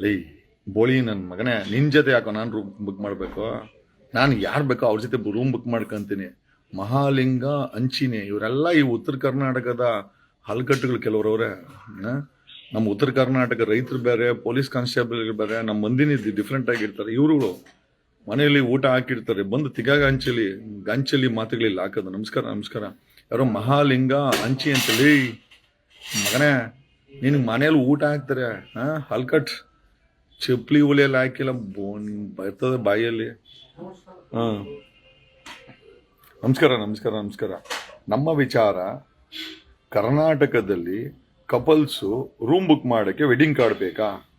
ಲೈ, ಬೋಳಿ ನನ್ನ ಮಗನೇ ನಿನ್ನ ಜೊತೆ ಯಾಕೋ ನಾನು ರೂಮ್ ಬುಕ್ ಮಾಡಬೇಕು? ನಾನು ಯಾರು ಬೇಕೋ ಅವ್ರ ಜೊತೆ ರೂಮ್ ಬುಕ್ ಮಾಡ್ಕೊಂತೀನಿ. ಮಹಾಲಿಂಗ, ಅಂಚಿನಿ, ಇವರೆಲ್ಲ ಈ ಉತ್ತರ ಕರ್ನಾಟಕದ ಹಲ್ಕಟ್ಟುಗಳು ಕೆಲವರವ್ರೆ. ನಮ್ಮ ಉತ್ತರ ಕರ್ನಾಟಕ ರೈತರು ಬೇರೆ, ಪೊಲೀಸ್ ಕಾನ್ಸ್ಟೇಬಲ್ ಬೇರೆ ನಮ್ಮ ಮಂದಿನ ಡಿಫ್ರೆಂಟ್ ಆಗಿರ್ತಾರೆ. ಇವರುಗಳು ಮನೆಯಲ್ಲಿ ಊಟ ಹಾಕಿರ್ತಾರೆ. ಬಂದು ತಿಗಾಗ ಅಂಚಲಿ, ಗಂಚಲಿ ಮಾತುಗಳಿಲ್ಲ. ಹಾಕೋದು. ನಮಸ್ಕಾರ ನಮಸ್ಕಾರ. ಯಾರೋ ಮಹಾಲಿಂಗ, ಅಂಚಿ ಅಂತೇಳಿ ಮಗನೇ, ನಿನಗೆ ಮನೇಲಿ ಊಟ ಹಾಕ್ತಾರೆ. ಹಾಂ ಹಲ್ಕಟ್ ಚಪ್ಪಲಿ ಉಳಿಯಲ್ಲಿ ಹಾಕಿಲ್ಲ. ಬೋನ್ ಬರ್ತದೆ ಬಾಯಲ್ಲಿ. ಹಾಂ. ನಮಸ್ಕಾರ ನಮಸ್ಕಾರ ನಮಸ್ಕಾರ. ನಮ್ಮ ವಿಚಾರ, ಕರ್ನಾಟಕದಲ್ಲಿ ಕಪಲ್ಸು ರೂಮ್ ಬುಕ್ ಮಾಡೋಕ್ಕೆ ವೆಡ್ಡಿಂಗ್ ಕಾರ್ಡ್ ಬೇಕಾ?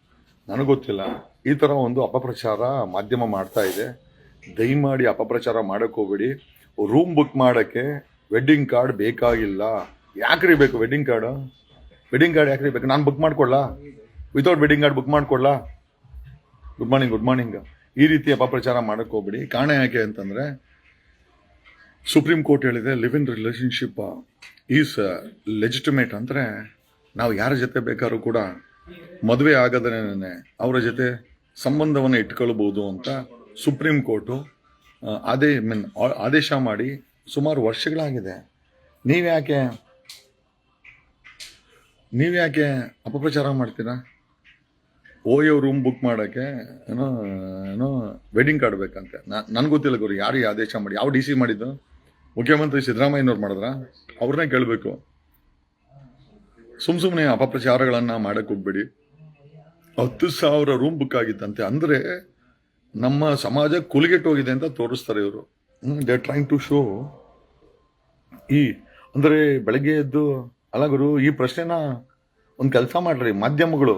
ನನಗೆ ಗೊತ್ತಿಲ್ಲ. ಈ ಥರ ಒಂದು ಅಪಪ್ರಚಾರ ಮಾಧ್ಯಮ ಮಾಡ್ತಾ ಇದೆ. ದಯಮಾಡಿ ಅಪಪ್ರಚಾರ ಹೋಗ್ಬೇಡಿ. ರೂಮ್ ಬುಕ್ ಮಾಡೋಕ್ಕೆ ವೆಡ್ಡಿಂಗ್ ಕಾರ್ಡ್ ಬೇಕಾಗಿಲ್ಲ. ಯಾಕ್ರಿ ಬೇಕು ವೆಡ್ಡಿಂಗ್ ಕಾರ್ಡು? ವೆಡ್ಡಿಂಗ್ ಕಾರ್ಡ್ ಯಾಕ್ರಿ ಬೇಕು? ನಾನು ಬುಕ್ ಮಾಡ್ಕೊಳ್ಳಾ ವಿತೌಟ್ ವೆಡ್ಡಿಂಗ್ ಕಾರ್ಡ್ ಬುಕ್ ಮಾಡ್ಕೊಳ್ಳಾ ಗುಡ್ ಮಾರ್ನಿಂಗ್ ಗುಡ್ ಮಾರ್ನಿಂಗ್ ಈ ರೀತಿ ಅಪಪ್ರಚಾರ ಮಾಡಕ್ಕೆ ಹೋಗ್ಬಿಡಿ. ಕಾರಣ ಯಾಕೆ ಅಂತಂದ್ರೆ ಸುಪ್ರೀಂ ಕೋರ್ಟ್ ಹೇಳಿದೆ live in relationship is legitimate ಅಂದರೆ, ನಾವು ಯಾರ ಜೊತೆ ಬೇಕಾದ್ರೂ ಕೂಡ ಮದುವೆ ಆಗದೇನೆ ಅವರ ಜೊತೆ ಸಂಬಂಧವನ್ನು ಇಟ್ಕೊಳ್ಬೋದು ಅಂತ ಸುಪ್ರೀಂ ಕೋರ್ಟು ಅದೇ ಮೀನ್ ಆದೇಶ ಮಾಡಿ ಸುಮಾರು ವರ್ಷಗಳಾಗಿದೆ. ನೀವ್ಯಾಕೆ ನೀವ್ಯಾಕೆ ಅಪಪ್ರಚಾರ ಮಾಡ್ತೀರಾ? ಓಯೋ ರೂಮ್ ಬುಕ್ ಮಾಡೋಕ್ಕೆ ಏನೋ ಏನೋ ವೆಡ್ಡಿಂಗ್ ಕಾರ್ಡ್ ಬೇಕಂತೆ. ನನಗೆ ಗೊತ್ತಿಲ್ಲ ಗುರು, ಯಾರು ಆದೇಶ ಮಾಡಿ, ಯಾವ ಡಿ ಸಿ ಮಾಡಿದ್ದು? ಮುಖ್ಯಮಂತ್ರಿ ಸಿದ್ದರಾಮಯ್ಯನವ್ರು ಮಾಡಿದ್ರ? ಅವ್ರನ್ನೇ ಕೇಳಬೇಕು. ಸುಮ್ ಸುಮ್ಮನೆ ಅಪಪ್ರಚಾರಗಳನ್ನು ಮಾಡೋಕ್ಕೆ ಹೋಗ್ಬೇಡಿ. ಹತ್ತು ಸಾವಿರ ರೂಮ್ ಬುಕ್ ಆಗಿತ್ತಂತೆ, ಅಂದರೆ ನಮ್ಮ ಸಮಾಜ ಕುಲಿಗೆಟ್ಟೋಗಿದೆ ಅಂತ ತೋರಿಸ್ತಾರೆ ಇವರು. ದೇ ಟ್ರೈಂಗ್ ಟು ಶೋ ಈ, ಅಂದರೆ ಬೆಳಗ್ಗೆ ಎದ್ದು, ಅಲ್ಲ ಗುರು, ಈ ಪ್ರಶ್ನೆನ ಒಂದು ಕೆಲಸ ಮಾಡ್ರಿ, ಮಾಧ್ಯಮಗಳು.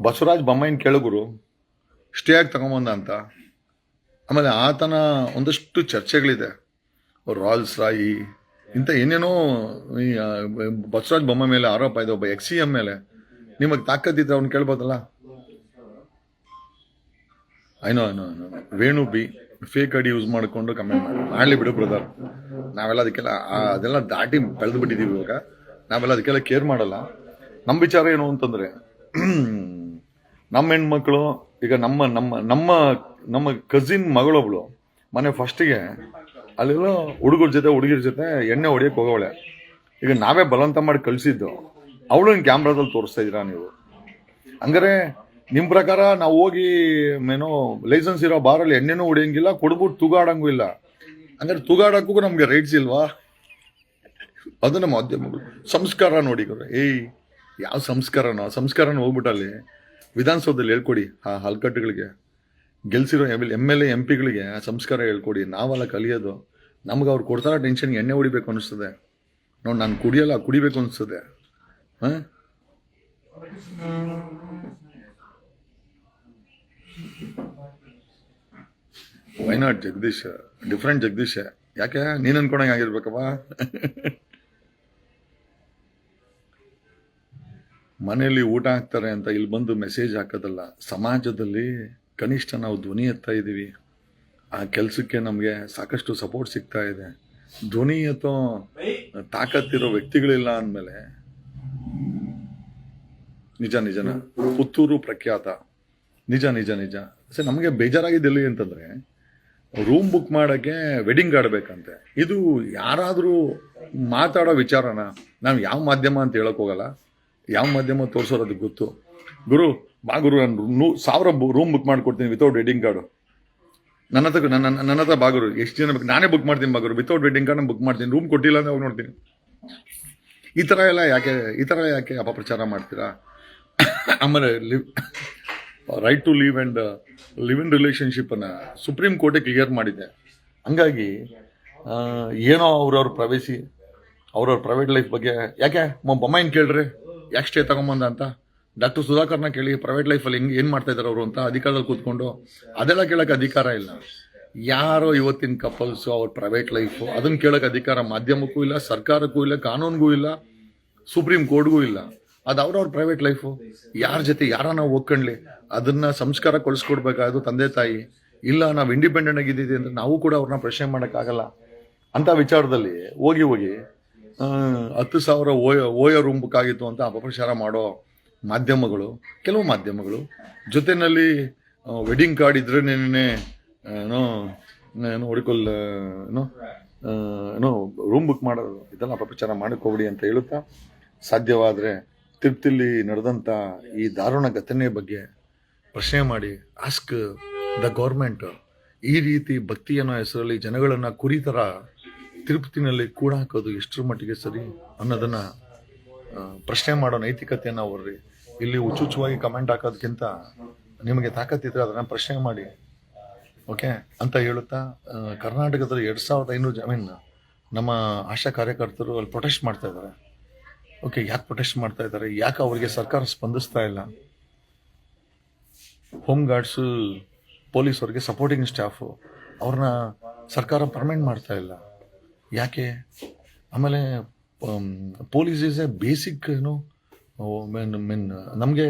ಬಸವರಾಜ್ ಬೊಮ್ಮಾಯಿನ ಕೇಳುಗುರು ಸ್ಟೇ ಆಗಿ ತಗೊಂಬಂದ ಅಂತ. ಆಮೇಲೆ ಆತನ ಒಂದಷ್ಟು ಚರ್ಚೆಗಳಿದೆ. ರಾಯಲ್ಸ್ ರಾಯಿ, ಇಂಥ ಏನೇನೋ ಬಸವರಾಜ್ ಬೊಮ್ಮ ಮೇಲೆ ಆರೋಪ ಇದೆ, ಒಬ್ಬ ಎಕ್ಸಿ ಎಂ ಮೇಲೆ. ನಿಮಗೆ ತಾಕತ್ತಿದ್ರೆ ಅವ್ನು ಕೇಳ್ಬೋದಲ್ಲ? I know I know Venu be fake ID use ಮಾಡಿಕೊಂಡು ಕಮೆಂಟ್ ಮಾಡಿ ಮಾಡಲಿ ಬಿಡು ಬ್ರದರ್ ನಾವೆಲ್ಲ ಅದಕ್ಕೆಲ್ಲ ಅದೆಲ್ಲ ದಾಟಿ ಬೆಳೆದು ಬಿಟ್ಟಿದ್ದೀವಿ ಇವಾಗ. ನಾವೆಲ್ಲ ಅದಕ್ಕೆಲ್ಲ ಕೇರ್ ಮಾಡಲ್ಲ. ನಮ್ಮ ವಿಚಾರ ಏನು ಅಂತಂದ್ರೆ ನಮ್ಮ ಹೆಣ್ಮಕ್ಳು, ಈಗ ನಮ್ಮ ನಮ್ಮ ನಮ್ಮ ನಮ್ಮ ಕಸಿನ್ ಮಗಳೊಬ್ಳು, ಮನೆ ಫಸ್ಟಿಗೆ ಅಲ್ಲೆಲ್ಲ ಹುಡುಗರ ಜೊತೆ, ಹುಡುಗಿರ ಜೊತೆ ಎಣ್ಣೆ ಹೊಡಿಯಕ್ಕೆ ಹೋಗೋಳೆ ಈಗ ನಾವೇ ಬಲವಂತ ಮಾಡಿ ಕಳಿಸಿದ್ದು, ಅವಳು ಕ್ಯಾಮ್ರಾದಲ್ಲಿ ತೋರಿಸ್ತಾ ಇದ್ದೀರಾ ನೀವು? ಹಂಗಾರೆ ನಿಮ್ಮ ಪ್ರಕಾರ ನಾವು ಹೋಗಿ, ಏನೋ ಲೈಸೆನ್ಸ್ ಇರೋ ಬಾರಲ್ಲಿ ಎಣ್ಣೆನೂ ಹೊಡಿಯಂಗಿಲ್ಲ, ಕೊಡ್ಬಿಟ್ಟು ತೂಗಾಡಂಗೂ ಇಲ್ಲ. ಹಂಗಾರೆ ತೂಗಾಡೋಕ್ಕೂ ನಮಗೆ ರೈಟ್ಸ್ ಇಲ್ವಾ? ಅದು ನಮ್ಮ ಮಾಧ್ಯಮಗಳು. ಸಂಸ್ಕಾರ ನೋಡಿ ಏಯ್, ಯಾವ ಸಂಸ್ಕಾರನೋ, ಸಂಸ್ಕಾರನ ಹೋಗ್ಬಿಟ್ಟಲ್ಲಿ. ವಿಧಾನಸೌಧದಲ್ಲಿ ಹೇಳ್ಕೊಡಿ ಆ ಹಲ್ಕಟ್ಟುಗಳಿಗೆ. ಗೆಲ್ಸಿರೋ ಎಂ ಎಲ್ ಎ, ಎಂ ಪಿಗಳಿಗೆ ಆ ಸಂಸ್ಕಾರ ಹೇಳ್ಕೊಡಿ. ನಾವೆಲ್ಲ ಕಲಿಯೋದು. ನಮ್ಗೆ ಅವ್ರು ಕೊಡ್ತಾರ ಟೆನ್ಷನ್ಗೆ ಎಣ್ಣೆ ಹೊಡಿಬೇಕು ಅನಿಸ್ತದೆ. ನೋಡಿ ನಾನು ಕುಡಿಯಲ್ಲ, ಕುಡಿಬೇಕು ಅನಿಸ್ತದೆ. ಹಾಂ? Why not Jagadish? Different Jagadish. ಯಾಕೆ? ನೀನು ಅನ್ಕೊಂಡಂಗೆ ಆಗಿರ್ಬೇಕಪ್ಪ. ಮನೆಯಲ್ಲಿ ಊಟ ಹಾಕ್ತಾರೆ ಅಂತ ಇಲ್ಲಿ ಬಂದು ಮೆಸೇಜ್ ಹಾಕೋದಲ್ಲ, ಸಮಾಜದಲ್ಲಿ ಕನಿಷ್ಠ ನಾವು ಧ್ವನಿ ಎತ್ತಾ ಇದ್ದೀವಿ. ಆ ಕೆಲಸಕ್ಕೆ ನಮಗೆ ಸಾಕಷ್ಟು ಸಪೋರ್ಟ್ ಸಿಗ್ತಾ ಇದೆ. ಧ್ವನಿ ಅಥವಾ ತಾಕತ್ತಿರೋ ವ್ಯಕ್ತಿಗಳಿಲ್ಲ ಅಂದಮೇಲೆ ನಿಜ, ನಿಜನ. ಪುತ್ತೂರು ಪ್ರಖ್ಯಾತ. ನಿಜ ನಿಜ ನಿಜ. ಸರ್, ನಮಗೆ ಬೇಜಾರಾಗಿದ್ದು ಅಂತಂದರೆ ರೂಮ್ ಬುಕ್ ಮಾಡೋಕ್ಕೆ ವೆಡ್ಡಿಂಗ್ ಆಡಬೇಕಂತೆ ಬೇಕಂತೆ ಇದು ಯಾರಾದರೂ ಮಾತಾಡೋ ವಿಚಾರನ, ನಾವು ಯಾವ ಮಾಧ್ಯಮ ಅಂತ ಹೇಳಕ್ ಹೋಗಲ್ಲ. ಯಾವ ಮಾಧ್ಯಮ ತೋರಿಸೋರು ಅದಕ್ಕೆ ಗೊತ್ತು? ಗುರು, ಬಾ ಗುರು, ನಾನು ನೂ ಸಾವಿರ ರೂಮ್ ಬುಕ್ ಮಾಡಿಕೊಡ್ತೀನಿ ವಿತೌಟ್ ವೆಡ್ಡಿಂಗ್ ಕಾರ್ಡು ನನ್ನ ಹತ್ರ ನನ್ನ ನನ್ನ- ಹತ್ರ ಬಾಗುರು ಎಷ್ಟು ಜನ ಬೇಕು? ನಾನೇ ಬುಕ್ ಮಾಡ್ತೀನಿ ಬಾಗುರು ವಿತೌಟ್ ವೆಡ್ಡಿಂಗ್ ಕಾರ್ಡ್ ಬುಕ್ ಮಾಡ್ತೀನಿ. ರೂಮ್ ಕೊಟ್ಟಿಲ್ಲ ಅಂದ್ರೆ ಹೋಗಿ ನೋಡ್ತೀನಿ. ಈ ಥರ ಎಲ್ಲ ಯಾಕೆ ಈ ಥರ ಯಾಕೆ ಅಪಪ್ರಚಾರ ಮಾಡ್ತೀರಾ? ಆಮೇಲೆ live right to leave and live in ರಿಲೇಷನ್ಶಿಪ್ಪನ್ನು supreme ಕೋರ್ಟೇ ಕ್ಲಿಯರ್ ಮಾಡಿದೆ. ಹಂಗಾಗಿ ಏನೋ ಅವ್ರವ್ರ ಪ್ರವೇಶಿ ಅವ್ರವ್ರ ಪ್ರೈವೇಟ್ ಲೈಫ್ ಬಗ್ಗೆ ಯಾಕೆ? ಮೊಮ್ಮ ಕೇಳ್ರಿ. ಯಾಕೆ ಸ್ಟೇ ತಗೊಂಬಂದ ಅಂತ? ಡಾಕ್ಟರ್ ಸುಧಾಕರ್ನ ಕೇಳಿ ಪ್ರೈವೇಟ್ ಲೈಫಲ್ಲಿ ಹೆಂಗೆ, ಏನು ಮಾಡ್ತಾ ಇದ್ದಾರೆ ಅವರು ಅಂತ ಅಧಿಕಾರದಲ್ಲಿ ಕೂತ್ಕೊಂಡು, ಅದೆಲ್ಲ ಕೇಳೋಕ್ಕೆ ಅಧಿಕಾರ ಇಲ್ಲ. ಯಾರೋ ಇವತ್ತಿನ ಕಪಲ್ಸು ಅವ್ರ ಪ್ರೈವೇಟ್ ಲೈಫು ಅದನ್ನು ಕೇಳೋಕ್ಕೆ ಅಧಿಕಾರ ಮಾಧ್ಯಮಕ್ಕೂ ಇಲ್ಲ, ಸರ್ಕಾರಕ್ಕೂ ಇಲ್ಲ, ಕಾನೂನಿಗೂ ಇಲ್ಲ ಸುಪ್ರೀಂ ಕೋರ್ಟ್ಗೂ ಇಲ್ಲ. ಅದು ಅವ್ರವ್ರ ಪ್ರೈವೇಟ್ ಲೈಫು ಯಾರ ಜೊತೆ ಯಾರನ್ನ ಒಕ್ಕಣ್ಲಿ ಅದನ್ನು ಸಂಸ್ಕಾರ ಕಳಿಸ್ಕೊಡ್ಬೇಕಾದ್ರು ತಂದೆ ತಾಯಿ. ಇಲ್ಲ, ನಾವು ಇಂಡಿಪೆಂಡೆಂಟ್ ಆಗಿದ್ದೀವಿ ಅಂದ್ರೆ ನಾವು ಕೂಡ ಅವ್ರನ್ನ ಪ್ರಶ್ನೆ ಮಾಡೋಕ್ಕಾಗಲ್ಲ. ಅಂತ ವಿಚಾರದಲ್ಲಿ ಹೋಗಿ ಹೋಗಿ ಹತ್ತು ಸಾವಿರ ಓಯ, ಓಯೋ ರೂಮ್ ಬುಕ್ ಆಗಿತ್ತು ಅಂತ ಅಪಪ್ರಚಾರ ಮಾಡೋ ಮಾಧ್ಯಮಗಳು, ಕೆಲವು ಮಾಧ್ಯಮಗಳು, ಜೊತೆಯಲ್ಲಿ ವೆಡ್ಡಿಂಗ್ ಕಾರ್ಡ್ ಇದ್ರೇನೆ ಏನೋ ಏನೋ ಹೊಡಿಕೊಲ್ ಏನೋ ಏನೋ ರೂಮ್ ಬುಕ್ ಮಾಡೋದು ಇದೆಲ್ಲ ಅಪಪ್ರಚಾರ ಮಾಡಕ್ಕೆ ಹೋಗ್ಬಿಡಿ ಅಂತ ಹೇಳುತ್ತಾ, ಸಾಧ್ಯವಾದರೆ ತಿರುಪ್ತಿಲಿ ನಡೆದಂಥ ಈ ದಾರುಣ ಘಟನೆ ಬಗ್ಗೆ ಪ್ರಶ್ನೆ ಮಾಡಿ ಆಸ್ಕ್ ದ ಗೌರ್ಮೆಂಟ್ ಈ ರೀತಿ ಭಕ್ತಿ ಅನ್ನೋ ಹೆಸರಲ್ಲಿ ಜನಗಳನ್ನು ಕುರಿ ಥರ ತಿರುಪತಿನಲ್ಲಿ ಕೂಡ ಹಾಕೋದು ಎಷ್ಟರ ಮಟ್ಟಿಗೆ ಸರಿ ಅನ್ನೋದನ್ನು ಪ್ರಶ್ನೆ ಮಾಡೋ ನೈತಿಕತೆಯನ್ನು ಅವ್ರಿ ಇಲ್ಲಿ ಹುಚ್ಚುಚ್ಚುವಾಗಿ ಕಮೆಂಟ್ ಹಾಕೋದಕ್ಕಿಂತ ನಿಮಗೆ ತಾಕತ್ತಿದ್ರೆ ಅದನ್ನು ಪ್ರಶ್ನೆ ಮಾಡಿ. ಓಕೆ ಅಂತ ಹೇಳುತ್ತಾ ಕರ್ನಾಟಕದಲ್ಲಿ ಎರಡು ಸಾವಿರದ ಐನೂರು ಜಮೀನ್ ನಮ್ಮ ಆಶಾ ಕಾರ್ಯಕರ್ತರು ಅಲ್ಲಿ ಪ್ರೊಟೆಸ್ಟ್ ಮಾಡ್ತಾ ಇದ್ದಾರೆ ಓಕೆ ಯಾಕೆ ಪ್ರೊಟೆಸ್ಟ್ ಮಾಡ್ತಾ ಇದ್ದಾರೆ ಯಾಕೆ ಅವರಿಗೆ ಸರ್ಕಾರ ಸ್ಪಂದಿಸ್ತಾ ಇಲ್ಲ? ಹೋಮ್ ಗಾರ್ಡ್ಸು ಪೊಲೀಸ್ ಅವ್ರಿಗೆ ಸಪೋರ್ಟಿಂಗ್ ಸ್ಟಾಫು ಅವ್ರನ್ನ ಸರ್ಕಾರ ಪರ್ಮೆಂಟ್ ಮಾಡ್ತಾ ಇಲ್ಲ. ಯಾಕೆ? ಆಮೇಲೆ ಪೊಲೀಸ್ ಈಸ್ ಎ ಬೇಸಿಕ್ ಏನು ಮೀನ್ ಮೀನ್ ನಮಗೆ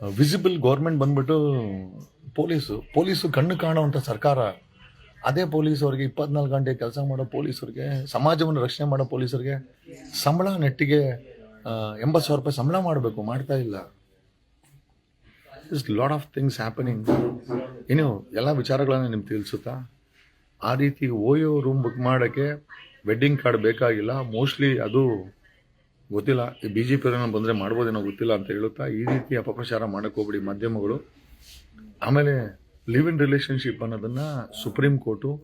ವಿಸಿಬಲ್ ಗೌರ್ಮೆಂಟ್ ಬಂದ್ಬಿಟ್ಟು ಪೊಲೀಸು ಪೊಲೀಸು ಕಣ್ಣು ಕಾಣುವಂಥ ಸರ್ಕಾರ, ಅದೇ ಪೊಲೀಸವ್ರಿಗೆ ಇಪ್ಪತ್ನಾಲ್ಕು ಗಂಟೆ ಕೆಲಸ ಮಾಡೋ ಪೊಲೀಸರಿಗೆ ಸಮಾಜವನ್ನು ರಕ್ಷಣೆ ಮಾಡೋ ಪೊಲೀಸರಿಗೆ ಸಂಬಳ ನೆಟ್ಟಿಗೆ ಎಂಬತ್ತು ಸಾವಿರ ರೂಪಾಯಿ ಸಂಬಳ ಮಾಡಬೇಕು, ಮಾಡ್ತಾ ಇಲ್ಲ. Is lot of things happening ಏನು ಎಲ್ಲ ವಿಚಾರಗಳನ್ನು ನಿಮ್ಗೆ ತಿಳಿಸುತ್ತಾ? ಆ ರೀತಿ ಓಯೋ ರೂಮ್ ಬುಕ್ ಮಾಡೋಕ್ಕೆ ವೆಡ್ಡಿಂಗ್ ಕಾರ್ಡ್ ಬೇಕಾಗಿಲ್ಲ. ಮೋಸ್ಟ್ಲಿ ಅದು ಗೊತ್ತಿಲ್ಲ. ಬಿ ಜೆ ಪಿ ಬಂದರೆ ಮಾಡ್ಬೋದೇನೋ ಗೊತ್ತಿಲ್ಲ ಅಂತ ಹೇಳುತ್ತಾ ಈ ರೀತಿ ಅಪಪ್ರಚಾರ ಹೋಗ್ಬಿಡಿ ಮಾಧ್ಯಮಗಳು. ಆಮೇಲೆ ಲಿವ್ ಇನ್ ರಿಲೇಷನ್ಶಿಪ್ ಅನ್ನೋದನ್ನು ಸುಪ್ರೀಂ ಕೋರ್ಟು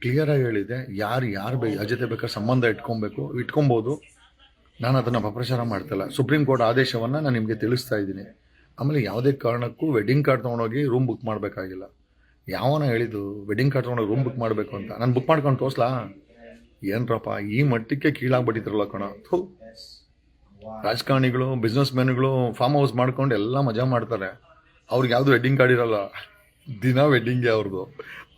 ಕ್ಲಿಯರಾಗಿ ಹೇಳಿದೆ. ಯಾರು ಯಾರು ಬೇ ಜೊತೆ ಬೇಕಾದ್ರೆ ಸಂಬಂಧ ಇಟ್ಕೊಬೇಕು, ಇಟ್ಕೊಬೋದು. ನಾನು ಅದನ್ನು ಅಪಪ್ರಚಾರ ಮಾಡ್ತಿಲ್ಲ ಸುಪ್ರೀಂ ಕೋರ್ಟ್ ಆದೇಶವನ್ನು ನಾನು ನಿಮಗೆ ತಿಳಿಸ್ತಾ ಇದ್ದೀನಿ. ಆಮೇಲೆ ಯಾವುದೇ ಕಾರಣಕ್ಕೂ ವೆಡ್ಡಿಂಗ್ ಕಾರ್ಡ್ ತೊಗೊಂಡೋಗಿ ರೂಮ್ ಬುಕ್ ಮಾಡಬೇಕಾಗಿಲ್ಲ. ಯಾವನ ಹೇಳಿದ್ದು ವೆಡ್ಡಿಂಗ್ ಕಾರ್ಡ್ ತೊಗೊಂಡು ರೂಮ್ ಬುಕ್ ಮಾಡಬೇಕು ಅಂತ. ನಾನು ಬುಕ್ ಮಾಡ್ಕೊಂಡು ತೋರ್ಸ್ಲಾ? ಏನ್ರಪ್ಪ, ಈ ಮಟ್ಟಕ್ಕೆ ಕೀಳಾಗ್ಬಿಟ್ಟಿದ್ರಲ್ಲ ಕಣ. ಥೂ. ರಾಜಕಾರಣಿಗಳು ಬಿಸ್ನೆಸ್ ಮ್ಯಾನ್ಗಳು ಫಾರ್ಮ್ ಹೌಸ್ ಮಾಡ್ಕೊಂಡು ಎಲ್ಲ ಮಜಾ ಮಾಡ್ತಾರೆ. ಅವ್ರಿಗೆ ಯಾವುದು ವೆಡ್ಡಿಂಗ್ ಕಾರ್ಡ್ ಇರಲ್ಲ. ದಿನ ವೆಡ್ಡಿಂಗೇ ಅವ್ರದ್ದು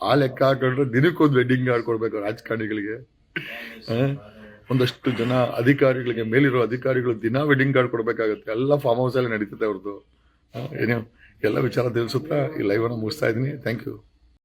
ಆ ಲೆಕ್ಕ ಹಾಕೊಂಡ್ರೆ ದಿನಕ್ಕೊಂದು ವೆಡ್ಡಿಂಗ್ ಕಾರ್ಡ್ ಕೊಡಬೇಕು ರಾಜಕಾರಣಿಗಳಿಗೆ. ಒಂದಷ್ಟು ಜನ ಅಧಿಕಾರಿಗಳಿಗೆ, ಮೇಲಿರೋ ಅಧಿಕಾರಿಗಳು ದಿನ ವೆಡ್ಡಿಂಗ್ ಕಾರ್ಡ್ ಕೊಡಬೇಕಾಗುತ್ತೆ. ಎಲ್ಲ ಫಾರ್ಮ್ ಹೌಸಲ್ಲಿ ನಡೀತದೆ ಅವ್ರದ್ದು ಏನೇ ಏನೋ ಎಲ್ಲ ವಿಚಾರ ತಿಳಿಸುತ್ತಾ ಈ ಲೈವನ್ನು ಮುಗಿಸ್ತಾ ಇದ್ದೀನಿ. Thank you